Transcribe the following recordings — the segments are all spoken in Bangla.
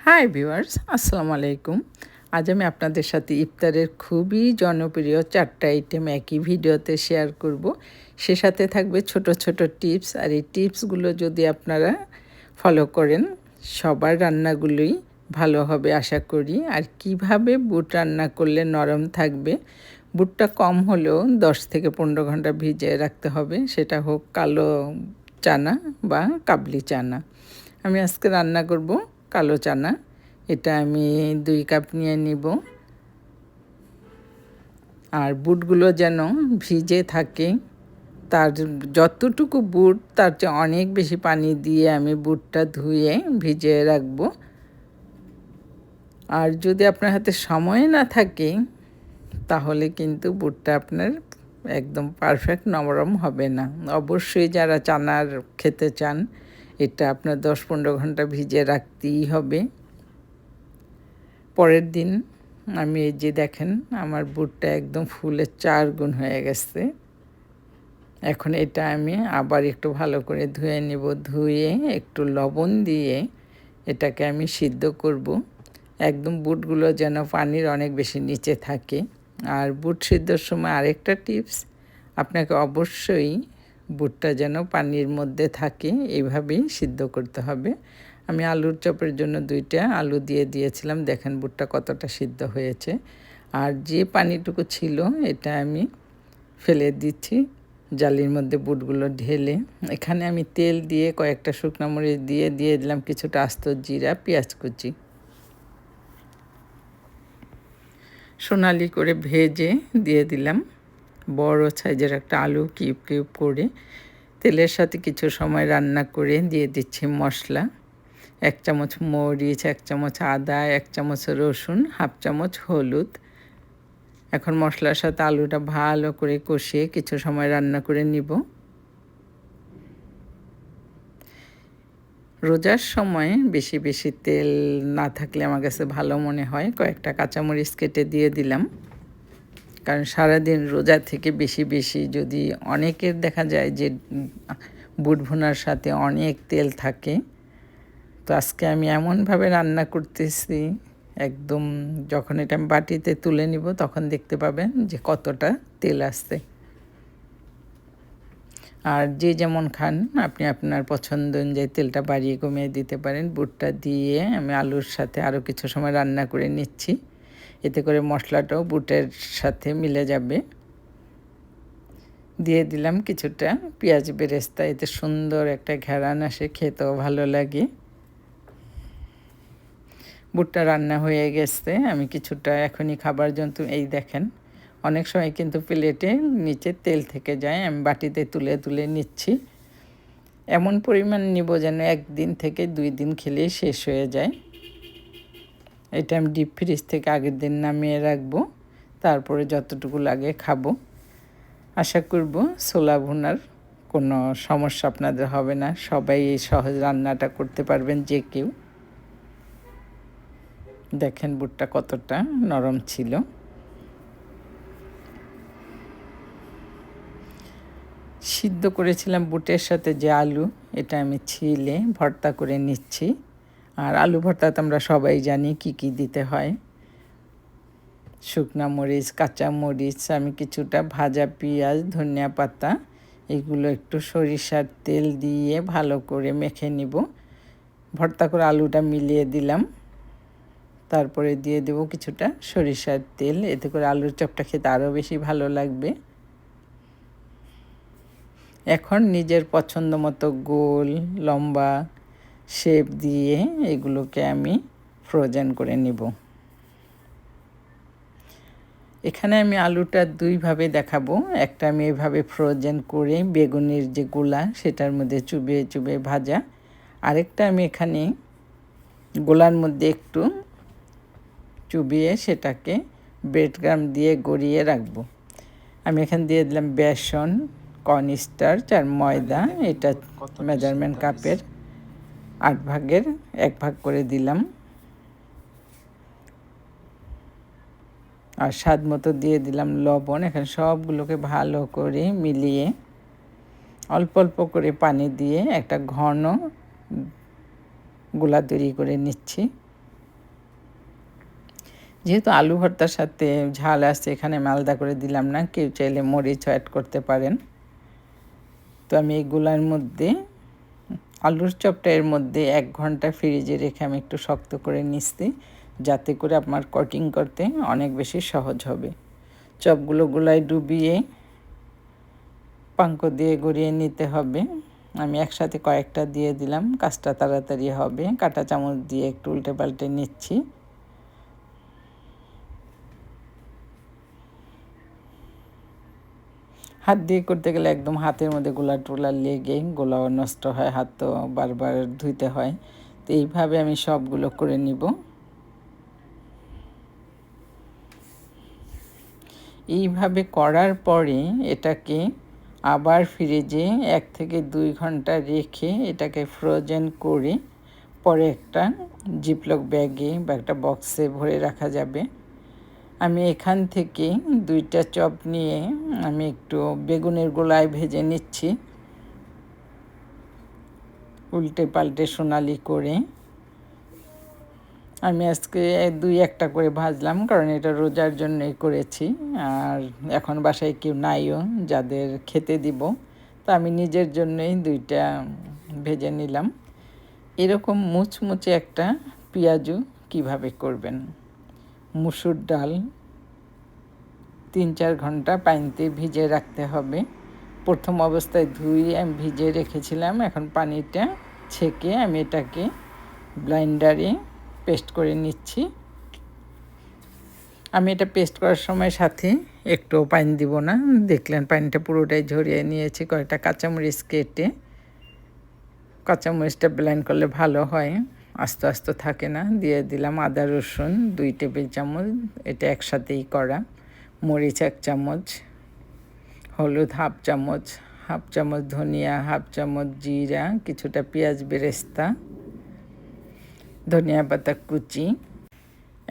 হাই ভিউয়ার্স আসসালামু আলাইকুম আজ আমি আপনাদের সাথে ইফতারের খুবই জনপ্রিয় চারটা আইটেম একই ভিডিওতে শেয়ার করব। সে সাথে থাকবে ছোট ছোট টিপস আর এই টিপসগুলো যদি আপনারা ফলো করেন, সবার রান্নাগুলোই ভালো হবে আশা করি। আর কীভাবে বুট রান্না করলে নরম থাকবে? বুটটা কম হলেও দশ থেকে পনেরো ঘণ্টা ভিজিয়ে রাখতে হবে। সেটা হোক কালো চানা বা কাবলি চানা। আমি আজকে রান্না করব কালো চানা। এটা আমি দুই কাপ নিয়ে নিব। আর বুটগুলো যেন ভিজে থাকে, তার যতটুকু বুট, তার চেয়ে অনেক বেশি পানি দিয়ে আমি বুটটা ধুয়ে ভিজিয়ে রাখব। আর যদি আপনার হাতে সময় না থাকে, তাহলে কিন্তু বুটটা আপনার একদম পারফেক্ট নরম হবে না। অবশ্যই যারা চানার খেতে চান এটা আপনার দশ পনেরো ঘণ্টা ভিজে রাখতেই হবে। পরের দিন আমি এই যে দেখেন, আমার বুটটা একদম ফুলের চার গুণ হয়ে গেছে। এখন এটা আমি আবার একটু ভালো করে ধুয়ে নেব। ধুয়ে একটু লবণ দিয়ে এটাকে আমি সিদ্ধ করব। একদম বুটগুলো যেন পানির অনেক বেশি নিচে থাকে। আর বুট সিদ্ধর সময় আরেকটা টিপস, আপনাকে অবশ্যই বুটটা যেন পানির মধ্যে থাকে এইভাবেই সিদ্ধ করতে হবে। আমি আলুর চপের জন্য দুইটা আলু দিয়ে দিয়েছিলাম, দেখেন বুটটা কতটা সিদ্ধ হয়েছে। আর যে পানিটুকু ছিল, এটা আমি ফেলে দিচ্ছি, জালির মধ্যে বুটগুলো ঢেলে। এখানে আমি তেল দিয়ে কয়েকটা শুকনো মরিচ দিয়ে দিয়ে দিলাম কিছুটা আস্ত জিরা, পেঁয়াজ কুচি। সোনালি করে ভেজে দিয়ে দিলাম। বড় সাইজের একটা আলু কিউব কিউব করে তেলের সাথে কিছু সময় রান্না করে দিয়ে দিচ্ছি মশলা। এক চামচ মরিচ, এক চামচ আদা, এক চামচ রসুন, হাফ চামচ হলুদ। এখন মশলার সাথে আলুটা ভালো করে কষিয়ে কিছু সময় রান্না করে নিব। রোজার সময় বেশি বেশি তেল না থাকলে আমার কাছে ভালো মনে হয়। কয়েকটা কাঁচামরিচ কেটে দিয়ে দিলাম। কারণ সারাদিন রোজা থেকে বেশি বেশি যদি অনেকের দেখা যায় যে বুট ভুনার সাথে অনেক তেল থাকে, তো আজকে আমি এমনভাবে রান্না করতেছি, একদম যখন এটা আমি বাটিতে তুলে নিব তখন দেখতে পাবেন যে কতটা তেল আসছে। আর যে যেমন খান, আপনি আপনার পছন্দ অনুযায়ী তেলটা বাড়িয়ে কমিয়ে দিতে পারেন। বুটটা দিয়ে আমি আলুর সাথে আরও কিছু সময় রান্না করে নিচ্ছি। এতে করে মশলাটাও বুটের সাথে মিলে যাবে। দিয়ে দিলাম কিছুটা পেঁয়াজ বেরেস্তা, এতে সুন্দর একটা ঘেরান আসে, খেতেও ভালো লাগে। বুটটা রান্না হয়ে গেছে, আমি কিছুটা এখনই খাবার জন্তু, এই দেখেন, অনেক সময় কিন্তু প্লেটে নিচে তেল থেকে যায়, আমি বাটিতে তুলে তুলে নিচ্ছি। এমন পরিমাণ নিব যেন একদিন থেকে দুই দিন খেলেই শেষ হয়ে যায়। এটা আমি ডিপ ফ্রিজ থেকে আগের দিন নামিয়ে রাখব। তারপরে যতটুকু লাগে খাব। আশা করব ছোলা ভুনার কোনো সমস্যা আপনাদের হবে না। সবাই এই সহজ রান্নাটা করতে পারবেন, যে কেউ। দেখেন বুটটা কতটা নরম ছিল। সিদ্ধ করেছিলাম বুটের সাথে যে আলু, এটা আমি ছিলে, ভর্তা করে নিচ্ছি। আর আলু ভর্তা তো আমরা সবাই জানি কি কি দিতে হয়। শুকনা মরিচ, কাঁচা মরিচ, আমি কিছুটা ভাজা পেঁয়াজ, ধনিয়া পাতা, এগুলো একটু সরিষার তেল দিয়ে ভালো করে মেখে নিব। ভর্তা করে আলুটা মিলিয়ে দিলাম। তারপরে দিয়ে দেব কিছুটা সরিষার তেল, এতে করে আলুর চপটা খেতে আরও বেশি ভালো লাগবে। এখন নিজের পছন্দ মতো গোল, লম্বা শেপ দিয়ে এগুলোকে আমি ফ্রোজেন করে নিব। এখানে আমি আলুটা দুইভাবে দেখাবো। একটা আমি এভাবে ফ্রোজেন করে বেগুনের যে গোলা সেটার মধ্যে চুবিয়ে চুবিয়ে ভাজা। আরেকটা আমি এখানে গোলার মধ্যে একটু চুবিয়ে সেটাকে ব্রেডগ্রাম দিয়ে গড়িয়ে রাখব। আমি এখানে দিয়ে দিলাম বেসন কর্নস্টার্চ আর ময়দা। এটা মেজারমেন্ট কাপের আট ভাগের এক ভাগ করে দিলাম। আর স্বাদ মতো দিয়ে দিলাম লবণ। এখানে সবগুলোকে ভালো করে মিলিয়ে অল্প অল্প করে পানি দিয়ে একটা ঘন গোলা তৈরি করে নিচ্ছি। যেহেতু আলু ভর্তার সাথে ঝাল আসছে এখানে মালদা করে দিলাম না। কেউ চাইলে মরিচ অ্যাড করতে পারেন। তো আমি এইগুলার মধ্যে আলুর চপটা এর মধ্যে এক ঘণ্টা ফ্রিজে রেখে আমি একটু শক্ত করে নিচ্ছি যাতে করে আপনার কটিং করতে অনেক বেশি সহজ হবে। চপগুলো গুলাই ডুবিয়ে পাঙ্ক দিয়ে গড়িয়ে নিতে হবে। আমি একসাথে কয়েকটা দিয়ে দিলাম, কাজটা তাড়াতাড়ি হবে। কাটা চামচ দিয়ে একটু উল্টে পাল্টে নিচ্ছি। হাত দিয়ে করতে গেলে একদম হাতের মধ্যে গোলা টোলা লেগে গোলাও নষ্ট হয়, হাত তো বারবার ধুইতে হয়। তো এইভাবে আমি সবগুলো করে নিব। এইভাবে করার পরে এটাকে আবার ফ্রিজে এক থেকে দুই ঘণ্টা রেখে এটাকে ফ্রোজেন করে পরে একটা জিপলক ব্যাগে বা একটা বক্সে ভরে রাখা যাবে। আমি এখান থেকে দুইটা চপ নিয়ে আমি একটু বেগুনের গোলায় ভেজে নিচ্ছি। উল্টে পাল্টে সোনালি করে। আমি আজকে দুই একটা করে ভাজলাম, কারণ এটা রোজার জন্যই করেছি। আর এখন বাসায় কেউ নাইও, যাদের খেতে দিব। তো আমি নিজের জন্যই দুইটা ভেজে নিলাম। এরকম মুচমুচে একটা পেঁয়াজু কীভাবে করবেন? মুসুর ডাল তিন চার ঘণ্টা পানিতে ভিজে রাখতে হবে। প্রথম অবস্থায় ধুয়ে আমি ভিজে রেখেছিলাম। এখন পানিটা ছেঁকে আমি এটাকে ব্লাইন্ডারে পেস্ট করে নিচ্ছি। আমি এটা পেস্ট করার সময় সাথে একটু পানি দিব না। দেখলেন পানিটা পুরোটাই ঝরিয়ে নিয়েছি কয়েকটা কাঁচামরিচ কেটে। কাঁচামরিচটা ব্লাইন্ড করলে ভালো হয়। আস্তে আস্তে থাকে না, দিয়ে দিলাম আদা রসুন দুই টেবিল চামচ, এটা একসাথেই করা। মরিচ এক চামচ, হলুদ হাফ চামচ হাফ চামচ ধনিয়া, হাফ চামচ জিরা, কিছুটা পেঁয়াজ বেরেস্তা, ধনিয়া পাতা কুচি।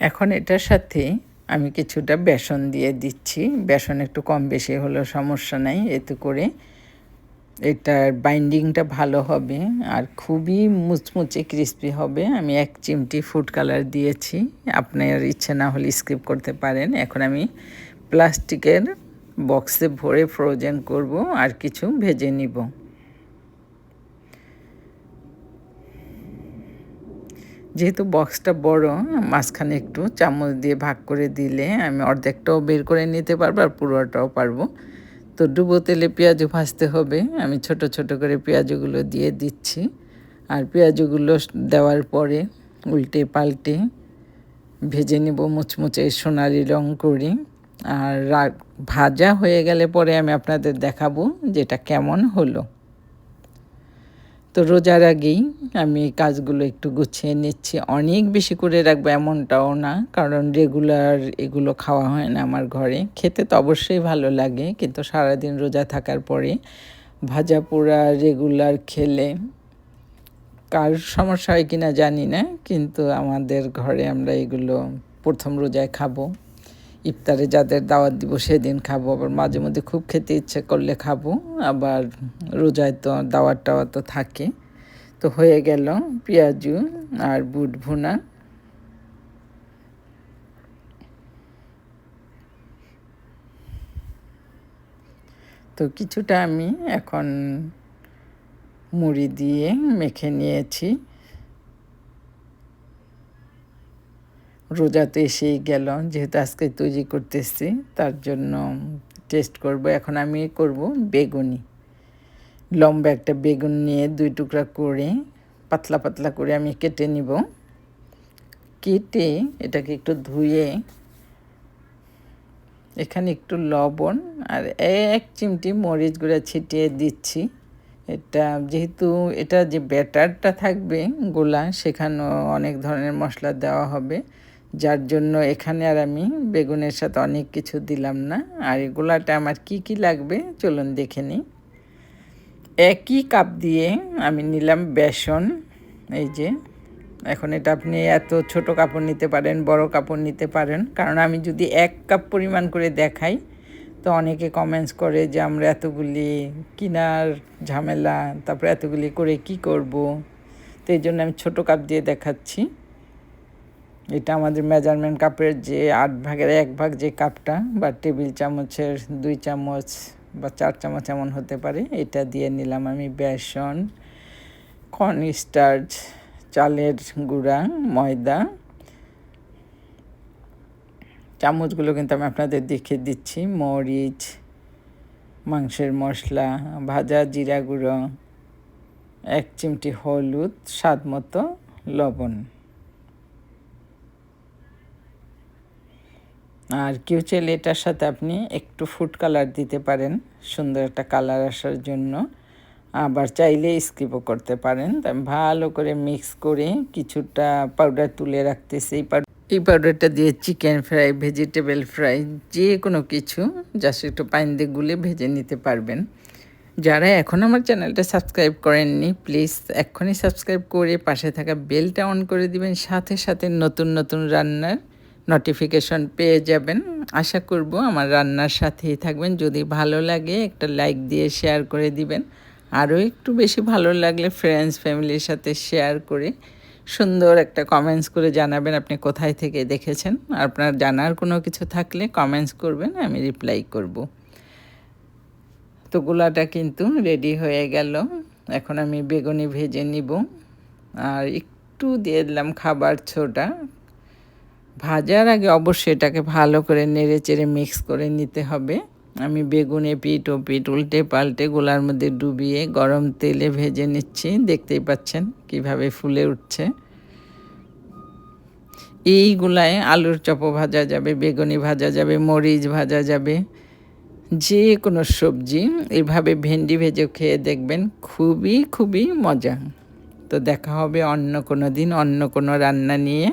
এখন এটার সাথে আমি কিছুটা বেসন দিয়ে দিচ্ছি। বেসন একটু কম বেশি হলেও সমস্যা নাই, এতে করে এটার বাইন্ডিংটা ভালো হবে আর খুবই মুচমুচে ক্রিস্পি হবে। আমি এক চিমটি ফুড কালার দিয়েছি। আপনার ইচ্ছে না হলে স্কিপ করতে পারেন। এখন আমি প্লাস্টিকের বক্সে ভরে ফ্রোজেন করব আর কিছু ভেজে নিব। যেহেতু বক্সটা বড়, মাঝখানে একটু চামচ দিয়ে ভাগ করে দিলে আমি অর্ধেকটাও বের করে নিতে পারব আর পুরোটাও পারব। তো ডুবো তেলে পেঁয়াজু ভাজতে হবে। আমি ছোট ছোট করে পেঁয়াজগুলো দিয়ে দিচ্ছি। আর পেঁয়াজগুলো দেওয়ার পরে উল্টে পাল্টে ভেজে নেব মুচমুচে সোনালি রং করি। আর ভাজা হয়ে গেলে পরে আমি আপনাদের দেখাবো যেটা কেমন হলো। তো রোজার আগেই আমি কাজগুলো একটু গুছিয়ে নিচ্ছি। অনেক বেশি করে রাখব এমনটাও না, কারণ রেগুলার এগুলো খাওয়া হয় না আমার ঘরে। খেতে তো অবশ্যই ভালো লাগে, কিন্তু সারাদিন রোজা থাকার পরে ভাজা পোড়া রেগুলার খেলে কার সমস্যা হয় কিনা জানি না, কিন্তু আমাদের ঘরে আমরা এগুলো প্রথম রোজায় খাব। ইফতারে যাদের দাওয়াত দিব সেদিন খাব, আবার মাঝে মধ্যে খুব খেতে ইচ্ছে করলে খাব, আবার রোজায় তো দাওয়াত টাওয়াত তো থাকে। তো হয়ে গেল পেঁয়াজু আর বুট ভুনা। তো কিছুটা আমি এখন মুড়ি দিয়ে মেখে নিয়েছি। রোজা তো এসেই গেল, যেহেতু আজকে তৈরি করতেছি, তার জন্য টেস্ট করব। এখন আমি করব বেগুনি। লম্বা একটা বেগুন নিয়ে দুই টুকরা করে, পাতলা পাতলা করে আমি কেটে নিব। কেটে এটাকে একটু ধুয়ে, এখানে একটু লবণ আর এক চিমটি মরিচ গুঁড়া ছিটিয়ে দিচ্ছি। এটা যেহেতু এটা যে ব্যাটারটা থাকবে গোলা, সেখানেও অনেক ধরনের মশলা দেওয়া হবে। যার জন্য এখানে আর আমি বেগুনের সাথে অনেক কিছু দিলাম না। আর এগুলাটা আমার কি কি লাগবে চলুন দেখে নিই। একই কাপ দিয়ে আমি নিলাম বেসন, এই যে। এখন এটা আপনি এত ছোট কাপড় নিতে পারেন, বড় কাপড় নিতে পারেন। কারণ আমি যদি এক কাপ পরিমাণ করে দেখাই, তো অনেকে কমেন্টস করে যে আমরা এতগুলি কিনার ঝামেলা, তারপরে এতগুলি করে কি করব? তো এই জন্য আমি ছোটো কাপ দিয়ে দেখাচ্ছি। এটা আমাদের মেজারমেন্ট কাপের যে আট ভাগের এক ভাগ যে কাপটা বা টেবিল চামচের দুই চামচ বা চার চামচ এমন হতে পারে, এটা দিয়ে নিলাম আমি বেসন কর্ন স্টার্চ চালের গুঁড়া, ময়দা। চামচগুলো কিন্তু আমি আপনাদের দেখিয়ে দিচ্ছি, মরিচ, মাংসের মশলা, ভাজা জিরা গুঁড়ো, এক চিমটি হলুদ, স্বাদ মতো লবণ। আর কেউ চাইলে এটার সাথে আপনি একটু ফুড কালার দিতে পারেন, সুন্দর একটা কালার আসার জন্য। আবার চাইলে স্কিপও করতে পারেন। ভালো করে মিক্স করে কিছুটা পাউডার তুলে রাখতেছি। এই এই পাউডারটা দিয়ে চিকেন ফ্রাই ভেজিটেবল ফ্রাই যে কোনো কিছু জাস্ট একটু পাইন দিয়ে গুলে ভেজে নিতে পারবেন। যারা এখন আমার চ্যানেলটা সাবস্ক্রাইব করেননি প্লিজ এক্ষুনি সাবস্ক্রাইব করে পাশে থাকা বেলটা অন করে দিবেন। সাথে সাথে নতুন নতুন রান্নার নোটিফিকেশন পেয়ে যাবেন। আশা করব আমার রান্নার সাথেই থাকবেন। যদি ভালো লাগে একটা লাইক দিয়ে শেয়ার করে দিবেন। আরও একটু বেশি ভালো লাগলে ফ্রেন্ডস ফ্যামিলির সাথে শেয়ার করে সুন্দর একটা কমেন্টস করে জানাবেন আপনি কোথায় থেকে দেখেছেন। আপনার জানার কোনো কিছু থাকলে কমেন্টস করবেন, আমি রিপ্লাই করব। তো গোলাটা কিন্তু রেডি হয়ে গেল। এখন আমি বেগুনি ভেজে নিব। আর একটু দিয়ে দিলাম খাবার ছোটা। ভাজার আগে অবশ্যই এটাকে ভালো করে নেড়ে চেড়ে মিক্স করে নিতে হবে। আমি বেগুনে পিঠ ও পিঠ উল্টে পাল্টে গোলার মধ্যে ডুবিয়ে গরম তেলে ভেজে নিচ্ছি। দেখতেই পাচ্ছেন কীভাবে ফুলে উঠছে। এইগুলায় আলুর চপও ভাজা যাবে, বেগুনি ভাজা যাবে, মরিচ ভাজা যাবে। যে কোনো সবজি এভাবে ভেন্ডি ভেজে খেয়ে দেখবেন খুবই খুবই মজা। তো দেখা হবে অন্য কোনো দিন, অন্য কোনো রান্না নিয়ে।